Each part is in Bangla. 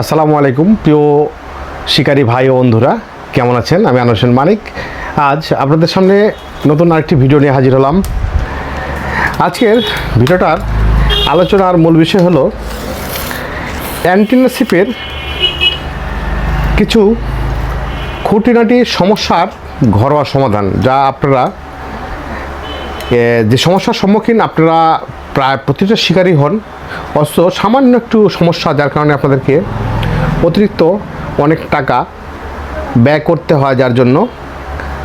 আসসালামু আলাইকুম, প্রিয় শিকারী ভাই ও বন্ধুরা, কেমন আছেন? আমি আনোর হোসেন মানিক। আজ আপনাদের সামনে নতুন আরেকটি ভিডিও নিয়ে হাজির হলাম। আজকের ভিডিওটার আলোচনার মূল বিষয় হলো, অ্যান্টিনাশিপের কিছু খুঁটিনাটি সমস্যার ঘরোয়া সমাধান, যা আপনারা যে সমস্যার সম্মুখীন আপনারা প্রায় প্রতিটা শিকারী হন, অথচ সামান্য একটু সমস্যা, যার কারণে আপনাদেরকে অতিরিক্ত অনেক টাকা ব্যয় করতে হয় যার জন্য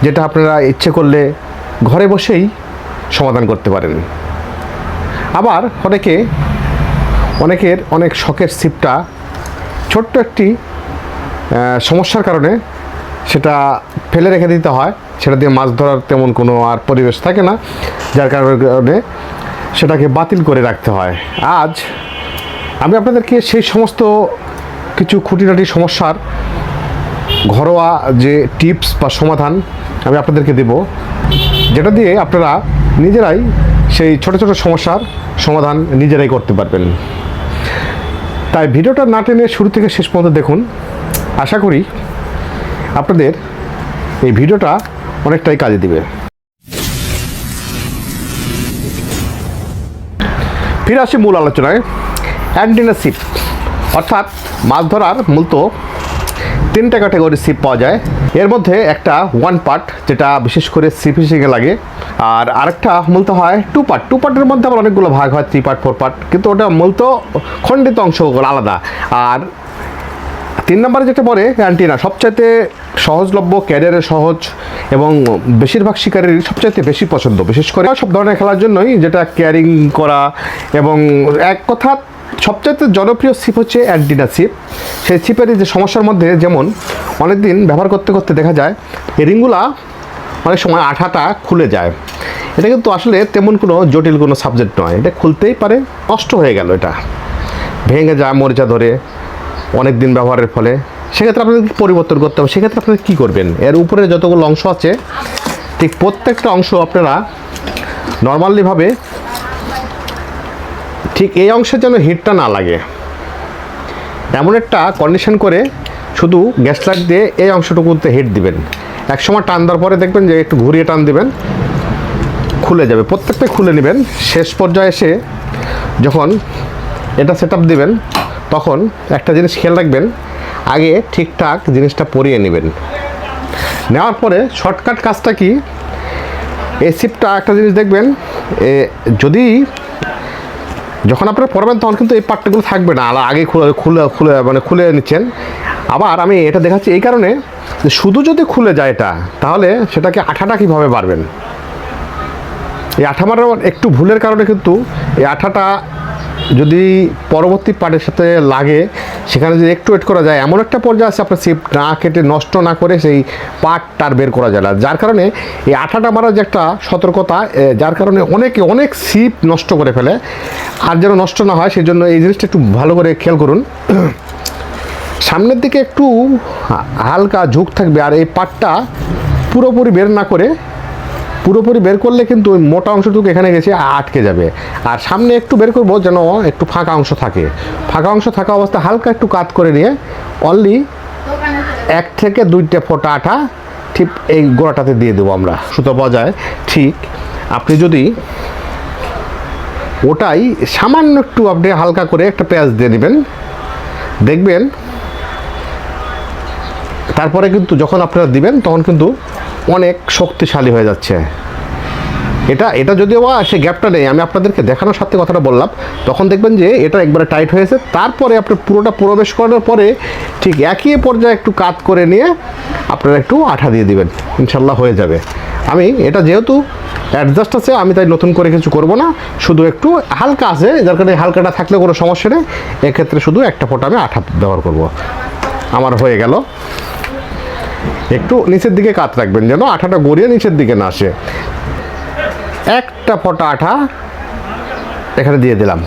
যেটা আপনারা ইচ্ছে করলে ঘরে বসেই সমাধান করতে পারেন। আবার অনেকে, অনেকের অনেক শখের ছিপটা ছোট্ট একটি সমস্যার কারণে সেটা ফেলে রেখে দিতে হয়। সেটা দিয়ে মাছ ধরার তেমন কোনো আর পরিবেশ থাকে না, যার কারণে সেটাকে বাতিল করে রাখতে হয়। আজ আমি আপনাদেরকে সেই সমস্ত কিছু খুঁটিনাটি সমস্যার ঘরোয়া যে টিপস বা সমাধান আমি আপনাদেরকে দেব, যেটা দিয়ে আপনারা নিজেরাই সেই ছোট ছোট সমস্যার সমাধান নিজেরাই করতে পারবেন। তাই ভিডিওটা না টেনে শুরু থেকে শেষ পর্যন্ত দেখুন। আশা করি আপনাদের এই ভিডিওটা অনেকটাই কাজে দিবে। ফিরে আসি মূল আলোচনায়। অ্যান্টিনা সিপ অর্থাৎ মাছ ধরার মূলত তিনটা ক্যাটাগরির সিপ পাওয়া যায়। এর মধ্যে একটা ওয়ান পার্ট যেটা বিশেষ করে সি ফিশিংয়ে লাগে। আর আরেকটা মূলত হয় টু পার্ট টু পার্টের মধ্যে আবার অনেকগুলো ভাগ হয় থ্রি পার্ট ফোর পার্ট কিন্তু ওটা মূলত খণ্ডিত অংশগুলো আলাদা। আর তিন নম্বরে যেটা পড়ে অ্যান্টিনা সবচাইতে সহজলভ্য ক্যারিয়ারে সহজ এবং বেশিরভাগ শিকারের সবচাইতে বেশি পছন্দ। বিশেষ করে সব ধরনের খেলার জন্যই যেটা ক্যারিং করা এবং এক কথা সবচাইতে জনপ্রিয় ছিপ হচ্ছে অ্যান্টিনা ছিপ। সেই ছিপের যে সমস্যার মধ্যে, যেমন অনেক দিন ব্যবহার করতে করতে দেখা যায় রিংগুলা অনেক সময় আঠাটা খুলে যায়। এটা কিন্তু আসলে তেমন কোনো জটিল কোনো সাবজেক্ট নয়। এটা খুলতেই পারে, নষ্ট হয়ে গেল এটা। ভেঙে যায় মরিচা ধরে অনেক দিন ব্যবহারের ফলে। সেক্ষেত্রে আপনাদের পরিবর্তন করতে হবে? সেক্ষেত্রে আপনারা কী করবেন? এর উপরে যতগুলো অংশ আছে, ঠিক প্রত্যেকটা অংশ আপনারা নর্মালিভাবে ঠিক এই অংশের যেন হিটটা না লাগে। এমন একটা কন্ডিশন করে শুধু গ্যাস লাইট দিয়ে এই অংশটুকুতে হিট দিবেন। একসময় টান দেওয়ার পরে দেখবেন যে একটু ঘুরিয়ে টান দিবেন, খুলে যাবে। প্রত্যেকটাই খুলে নেবেন। শেষ পর্যায়ে এসে যখন এটা সেট দেবেন, তখন একটা জিনিস খেয়াল রাখবেন, আগে ঠিকঠাক জিনিসটা পরিয়ে নেবেন। নেওয়ার পরে শর্টকাট কাজটা কি? এই সিপটা একটা জিনিস দেখবেন যদি যখন আপনারা পড়বেন, তখন কিন্তু এই পার্টগুলো থাকবে না। আগে খুলে খুলে খুলে মানে খুলে নিচ্ছেন। আবার আমি এটা দেখাচ্ছি এই কারণে যে শুধু যদি খুলে যায় এটা, তাহলে সেটাকে আঠাটা কীভাবে বাড়বেন? এই আঠা মারার একটু ভুলের কারণে কিন্তু এই আঠাটা যদি পরবর্তী পার্টের সাথে লাগে, সেখানে যদি একটু ওয়েট করা যায়, এমন একটা পর্যায়ে আছে আপনার সিপ না কেটে, নষ্ট না করে সেই পার্টটার বের করা যায় না। যার কারণে এই আঠাটা মারার যে একটা সতর্কতা যার কারণে অনেকে, অনেক সিপ নষ্ট করে ফেলে। আর যেন নষ্ট না হয় সেই জন্য এই জিনিসটা একটু ভালো করে খেয়াল করুন। সামনের দিকে একটু হালকা ঝুঁক থাকবে, আর এই পাটটা পুরোপুরি বের না করে পুরোপুরি বের করলে কিন্তু ওই মোটা অংশটুকু এখানে গেছে আটকে যাবে। আর সামনে একটু বের করব যেন একটু ফাঁকা অংশ থাকে। ফাঁকা অংশ থাকা অবস্থা হালকা একটু কাত করে নিয়ে অনলি এক থেকে দুইটা ফোঁটা আঠা ঠিক এই গোড়াটাতে দিয়ে দেবো আমরা। সুতো যায় ঠিক। আপনি যদি ওটাই সামান্য একটু আপনি হালকা করে একটা পেঁয়াজ দিয়ে নেবেন। দেখবেন তারপরে কিন্তু যখন আপনারা দিবেন তখন কিন্তু অনেক শক্তিশালী হয়ে যাচ্ছে। এটা এটা যদিও বা সে গ্যাপটা নেই, আমি আপনাদেরকে দেখানোর সাথে কথাটা বললাম, তখন দেখবেন যে এটা একবারে টাইট হয়েছে। তারপরে আপনি পুরোটা প্রবেশ করার পরে ঠিক একই পর্যায়ে একটু কাত করে নিয়ে আপনারা একটু আঠা দিয়ে দিবেন। ইনশাল্লাহ হয়ে যাবে। আমি, এটা যেহেতু অ্যাডজাস্ট আছে, আমি তাই নতুন করে কিছু করব না। শুধু একটু হালকা আছে, যার কারণে হালকাটা থাকলে কোনো সমস্যা নেই। এক্ষেত্রে শুধু একটা ফোঁটা আমি আঠা ব্যবহার করব। আমার হয়ে গেল। একটু নিচের দিকে কাত রাখবেন যেন আঠাটা গড়িয়ে নিচের দিকে না আসে। একটা ফোঁটা আঠা এখানে দিয়ে দিলাম।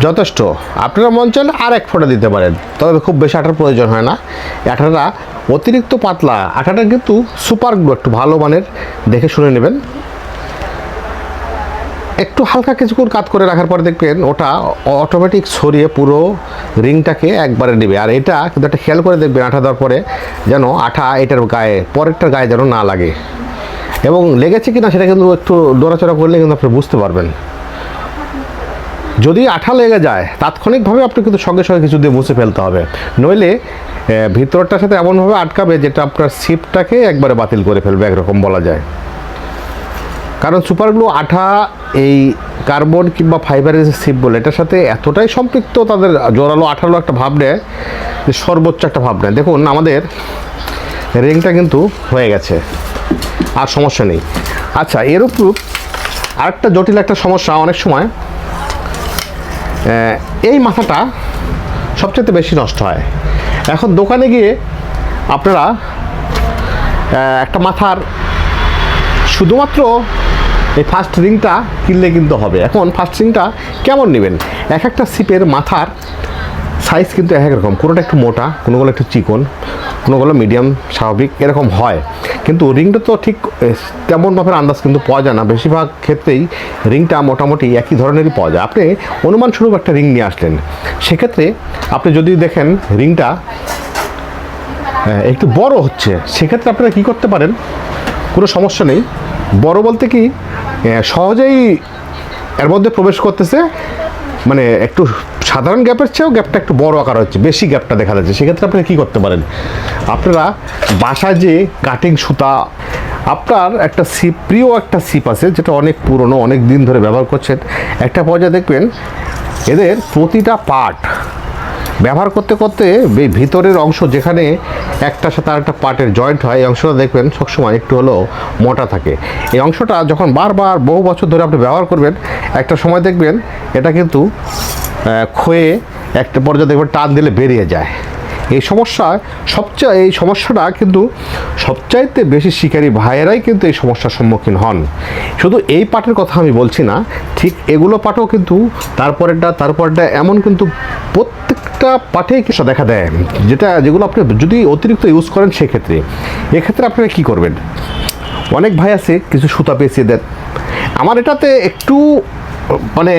যথেষ্ট। আপনারা মন চাইলে আর এক ফোঁটা দিতে পারেন। তবে খুব বেশি আঠার প্রয়োজন হয় না। আঠাটা অতিরিক্ত পাতলা, আঠাটা কিন্তু সুপার গ্লু একটু ভালো মানের, দেখে শুনে নেবেন। একটু হালকা কিছুক্ষণ কাত করে রাখার পরে দেখবেন ওটা অটোমেটিক সরিয়ে পুরো রিংটাকে একবারে নেবে। আর এটা কিন্তু একটা খেয়াল করে দেখবেন আঠা দেওয়ার পরে যেন আঠা এটার গায়ে, পরেরটার গায়ে যেন না লাগে। এবং লেগেছে কি না সেটা কিন্তু একটু দৌড়াচড়া করলে কিন্তু আপনি বুঝতে পারবেন। যদি আঠা লেগে যায়, তাৎক্ষণিকভাবে আপনি কিন্তু সঙ্গে সঙ্গে কিছু দিয়ে মুছে ফেলতে হবে। নইলে ভিতরটার সাথে এমনভাবে আটকাবে যেটা আপনার সিপটাকে একবারে বাতিল করে ফেলবে, একরকম বলা যায়। কারণ সুপারগ্লু আঠা, এই কার্বন কিংবা ফাইবারের যে সিপ বলে, এটার সাথে এতটাই সম্পৃক্ত তাদের জোরালো আঠালো একটা ভাব নেয় যে সর্বোচ্চ একটা ভাব নেয়। দেখুন, আমাদের রিংটা কিন্তু হয়ে গেছে, আর সমস্যা নেই। আচ্ছা এর উপর আরেকটা জটিল একটা সমস্যা অনেক সময় এই মাথাটা সবচেয়ে বেশি নষ্ট হয়। এখন দোকানে গিয়ে আপনারা একটা মাথার শুধুমাত্র এই ফার্স্ট রিংটা কিনলে কিন্তু হবে। এখন ফার্স্ট রিংটা কেমন নেবেন? এক একটা সিপের মাথার সাইজ কিন্তু এক এক রকম। কোনোটা একটু মোটা কোনোগুলো একটু চিকন কোনোগুলো মিডিয়াম স্বাভাবিক, এরকম হয়। কিন্তু রিংটা তো ঠিক তেমন মাপের আন্দাজ কিন্তু পাওয়া যায় না। বেশিরভাগ ক্ষেত্রেই রিংটা মোটামুটি একই ধরনেরই পাওয়া যায়। আপনি অনুমানস্বরূপ একটা রিং নিয়ে আসলেন। সেক্ষেত্রে আপনি যদি দেখেন রিংটা একটু বড় হচ্ছে, সেক্ষেত্রে আপনারা কী করতে পারেন? কোনো সমস্যা নেই। বড় বলতে কি সহজেই এর মধ্যে প্রবেশ করতেছে। মানে একটু সাধারণ গ্যাপের চেয়েও গ্যাপটা একটু বড় আকার হচ্ছে, বেশি গ্যাপটা দেখা যাচ্ছে। সেক্ষেত্রে আপনি কী করতে পারেন? আপনারা বাসায় যে কাটিং সুতা, আপনার একটা সিপ, প্রিয় একটা সিপ আছে, যেটা অনেক পুরনো, অনেক দিন ধরে ব্যবহার করছেন। একটা পর্যায়ে দেখবেন, এদের প্রতিটা পার্ট ব্যবহার করতে করতে এই ভিতরের অংশ যেখানে একটার সাথে আরেকটা পার্টের জয়েন্ট হয়, এই অংশটা দেখবেন সবসময় একটু হলো মোটা থাকে। এই অংশটা যখন বারবার বহু বছর ধরে আপনি ব্যবহার করবেন, একটা সময় দেখবেন এটা কিন্তু ক্ষয়ে একটা পর্যায়ে দেখবেন টান দিলে বেরিয়ে যায়। এই সমস্যা সবচেয়ে এই সমস্যাটা কিন্তু সবচাইতে বেশি শিকারী ভাইয়েরাই কিন্তু এই সমস্যার সম্মুখীন হন। শুধু এই পাটের কথা আমি বলছি না, ঠিক এগুলো পাটও কিন্তু তারপরেরটা তারপরটা এমন কিন্তু প্রত্যেকটা পাঠেই কিছু দেখা দেয়। যেটা যেগুলো আপনি যদি অতিরিক্ত ইউজ করেন সেক্ষেত্রে। এক্ষেত্রে আপনারা কী করবেন? অনেক ভাই আছে, কিছু সুতা পেঁচিয়ে দেন। আমার এটাতে একটু মানে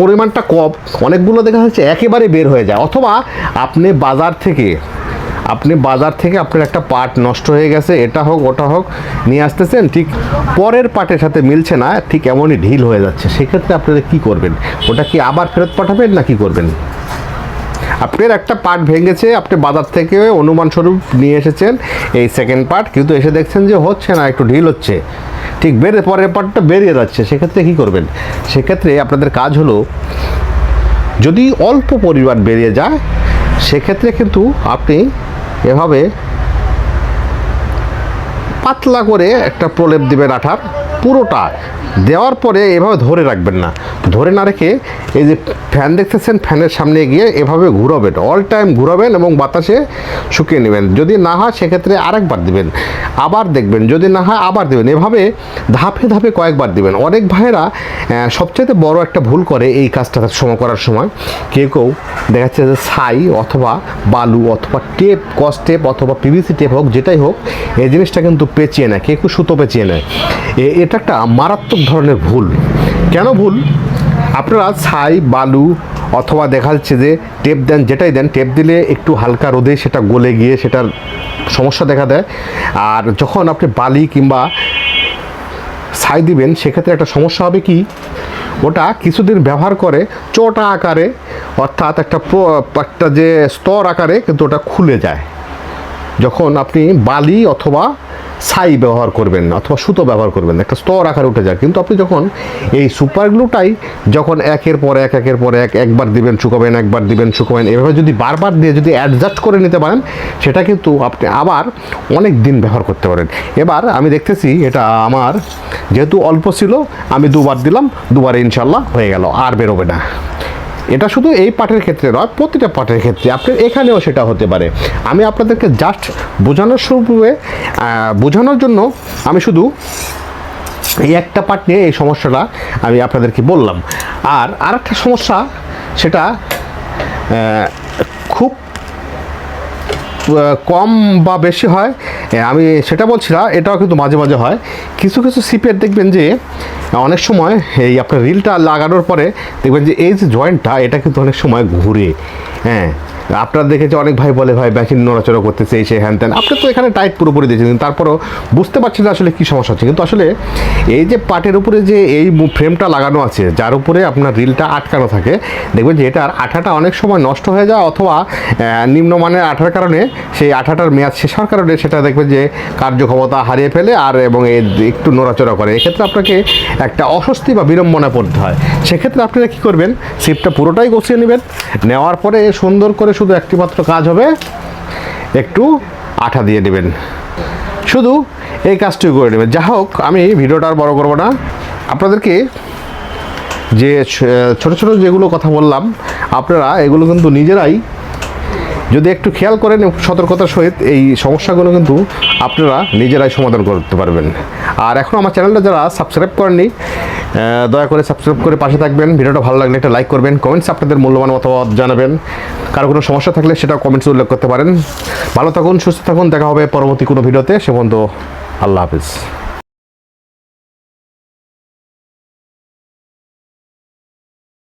পরিমাণটা কম, অনেকগুলো দেখা যাচ্ছে একেবারে বের হয়ে যায়। অথবা আপনি বাজার থেকে, আপনি বাজার থেকে আপনার একটা পার্ট নষ্ট হয়ে গেছে, এটা হোক, ওটা হোক, নিয়ে আসতেছেন, ঠিক পরের পার্টের সাথে মিলছে না, ঠিক এমনই ঢিল হয়ে যাচ্ছে। সেক্ষেত্রে আপনারা কী করবেন? ওটা কি আবার ফেরত পাঠাবেন না কি করবেন? আপনার একটা পার্ট ভেঙেছে, আপনি বাজার থেকে অনুমানস্বরূপ নিয়ে এসেছেন, এই সেকেন্ড পার্ট কিন্তু এসে দেখছেন যে হচ্ছে না, একটু ঢিল হচ্ছে। ঠিক, বেড়ে পরের পার্টটা বেরিয়ে যাচ্ছে, সেক্ষেত্রে কী করবেন? সেক্ষেত্রে আপনাদের কাজ হলো, যদি অল্প পরিমাণ বেরিয়ে যায়, সেক্ষেত্রে কিন্তু আপনি এভাবে পাতলা করে একটা প্রলেপ দিবেন আঠার। পুরোটা দেওয়ার পরে এভাবে ধরে রাখবেন না। ধরে না রেখে এই যে ফ্যান দেখতেছেন, ফ্যানের সামনে গিয়ে এভাবে ঘুরাবেন অল টাইম ঘুরাবেন এবং বাতাসে শুকিয়ে নেবেন। যদি না হয় সেক্ষেত্রে আরেকবার দিবেন, আবার দেখবেন। যদি না হয় আবার দেবেন। এভাবে ধাপে ধাপে কয়েকবার দিবেন। অনেক ভাইয়েরা সবচাইতে বড় একটা ভুল করে এই কাজটা সময় করার সময়। কেউ কেউ দেখা যাচ্ছে যে ছাই অথবা বালু অথবা টেপ কস টেপ অথবা পিভিসি টেপ হোক, যেটাই হোক, এই জিনিসটা কিন্তু পেঁচিয়ে নেয়। কেউ কেউ সুতো পেঁচিয়ে নেয়। এটা একটা মারাত্মক ধরনের ভুল। কেন ভুল? আপনারা ছাই, বালু অথবা দেখা যাচ্ছে যে টেপ দেন, যেটাই দেন, টেপ দিলে একটু হালকা রোদে সেটা গলে গিয়ে সেটার সমস্যা দেখা দেয়। আর যখন আপনি বালি কিংবা ছাই দিবেন, সেক্ষেত্রে একটা সমস্যা হবে কি? ওটা কিছুদিন ব্যবহার করে চোটা আকারে, অর্থাৎ একটা একটা যে স্তর আকারে কিন্তু ওটা খুলে যায়। যখন আপনি বালি অথবা ছাই ব্যবহার করবেন না অথবা সুতো ব্যবহার করবেন না, একটা স্তর আকারে উঠে যায়। কিন্তু আপনি যখন এই সুপার গ্লুটাই যখন একের পর এক, একের পর এক, একবার দিবেন, শুকাবেন, একবার দিবেন, শুকাবেন, এভাবে যদি বারবার দিয়ে যদি অ্যাডজাস্ট করে নিতে পারেন, সেটা কিন্তু আপনি আবার অনেক দিন ব্যবহার করতে পারেন। এবার আমি দেখতেছি এটা আমার যেহেতু অল্প ছিল, আমি দুবার দিলাম, দুবার ইনশাল্লাহ হয়ে গেল, আর বেরোবে না। এটা শুধু এই পাঠের ক্ষেত্রে নয়, প্রতিটা পাঠের ক্ষেত্রে। আপনার এখানেও সেটা হতে পারে। আমি আপনাদেরকে জাস্ট বোঝানোর স্বরূপে বোঝানোর জন্য আমি শুধু এই একটা পার্ট নিয়ে এই সমস্যাটা আমি আপনাদেরকে বললাম। আর আরেকটা সমস্যা, সেটা খুব কম বা বেশি হয় আমি সেটা বলছি না এটাও কিন্তু মাঝে মাঝে হয়। কিছু কিছু সিপের দেখবেন যে, অনেক সময় এই আপনার রিলটা লাগানোর পরে দেখবেন যে, এই যে জয়েন্টটা এটা কিন্তু অনেক সময় ঘুরে। হ্যাঁ আপনারা দেখেছে অনেক ভাই বলে, ভাই ব্যাকিং নড়াচড়া করতেছে, এই সে হ্যান ত্যান। আপনি তো এখানে টাইট পুরোপুরি দিয়েছেন, কিন্তু তারপরও বুঝতে পারছেন না আসলে কী সমস্যা হচ্ছে। কিন্তু আসলে এই যে পাটের উপরে যে এই ফ্রেমটা লাগানো আছে, যার উপরে আপনার রিলটা আটকানো থাকে, দেখবেন যে এটার আঠাটা অনেক সময় নষ্ট হয়ে যায়, অথবা নিম্নমানের আঠার কারণে সেই আঠাটার মেয়াদ শেষ হওয়ার কারণে সেটা দেখবেন যে কার্যক্ষমতা হারিয়ে ফেলে আর এবং এ একটু নড়াচড়া করে। এক্ষেত্রে আপনাকে একটা অস্বস্তি বা বিড়ম্বনা পড়তে হয়। সেক্ষেত্রে আপনারা কী করবেন? সিপটা পুরোটাই গছিয়ে নেবেন। নেওয়ার পরে সুন্দর করে শুধু একটি মাত্র কাজ হবে, একটু আঠা দিয়ে নেবেন শুধু এই কাজটুকু করে নেবেন। যা হোক, আমি ভিডিওটা আর বড় করব না। আপনাদেরকে যে ছোট ছোট যেগুলো কথা বললাম, আপনারা এগুলো কিন্তু নিজেরাই যদি একটু খেয়াল করেন সতর্কতার সহিত এই সমস্যাগুলো কিন্তু আপনারা নিজেরাই সমাধান করতে পারবেন। আর এখন আমার চ্যানেলটা যারা সাবস্ক্রাইব করেননি দয়া করে সাবস্ক্রাইব করে পাশে থাকবেন। ভিডিওটা ভালো লাগলে একটা লাইক করবেন কমেন্টস আপনাদের মূল্যবান মতামত জানাবেন। কারও কোনো সমস্যা থাকলে সেটা কমেন্টসে উল্লেখ করতে পারেন। ভালো থাকুন, সুস্থ থাকুন, দেখা হবে পরবর্তী কোনো ভিডিওতে। সে পর্যন্ত আল্লাহ হাফিজ।